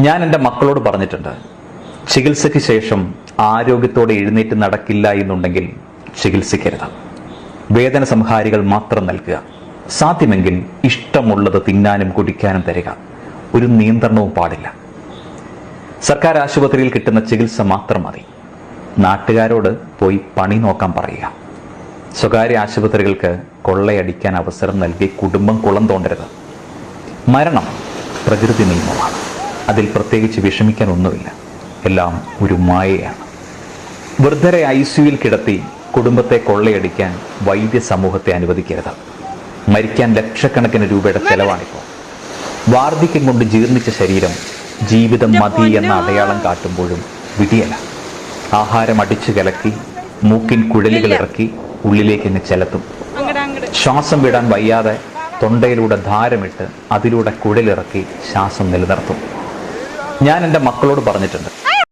ഞാൻ എന്റെ മക്കളോട് പറഞ്ഞിട്ടുണ്ട് ചികിത്സയ്ക്ക് ശേഷം ആരോഗ്യത്തോടെ എഴുന്നേറ്റ് നടക്കില്ല എന്നുണ്ടെങ്കിൽ ചികിത്സിക്കരുത്. വേദന സംഹാരികൾ മാത്രം നൽകുക. സാധ്യമെങ്കിൽ ഇഷ്ടമുള്ളത് തിന്നാനും കുടിക്കാനും തരിക. ഒരു നിയന്ത്രണവും പാടില്ല. സർക്കാർ ആശുപത്രിയിൽ കിട്ടുന്ന ചികിത്സ മാത്രം മതി. നാട്ടുകാരോട് പോയി പണി നോക്കാൻ പറയുക. സ്വകാര്യ ആശുപത്രികൾക്ക് കൊള്ളയടിക്കാൻ അവസരം നൽകി കുടുംബം കുളം തോണ്ടരുത്. മരണം പ്രകൃതി നിയമമാണ്. അതിൽ പ്രത്യേകിച്ച് വിഷമിക്കാൻ ഒന്നുമില്ല എല്ലാം ഒരു മായയാണ്. വൃദ്ധരെ ഐ സിയുയിൽ കിടത്തി കുടുംബത്തെ കൊള്ളയടിക്കാൻ വൈദ്യ സമൂഹത്തെ അനുവദിക്കരുത്. മരിക്കാൻ ലക്ഷക്കണക്കിന് രൂപയുടെ ചെലവാണിപ്പോൾ വാർദ്ധക്യം കൊണ്ട് ജീർണിച്ച ശരീരം ജീവിതം മതി എന്ന അടയാളം കാട്ടുമ്പോഴും വിടിയല ആഹാരം അടിച്ചു കലക്കി മൂക്കിൻ കുഴലുകൾ ഇറക്കി ഉള്ളിലേക്ക് അങ്ങ് ചെലത്തും. ശ്വാസം വിടാൻ വയ്യാതെ തൊണ്ടയിലൂടെ ധാരമിട്ട് അതിലൂടെ കുഴലിറക്കി ശ്വാസം നിലനിർത്തും. ഞാൻ എന്റെ മക്കളോട് പറഞ്ഞിട്ടുണ്ട്.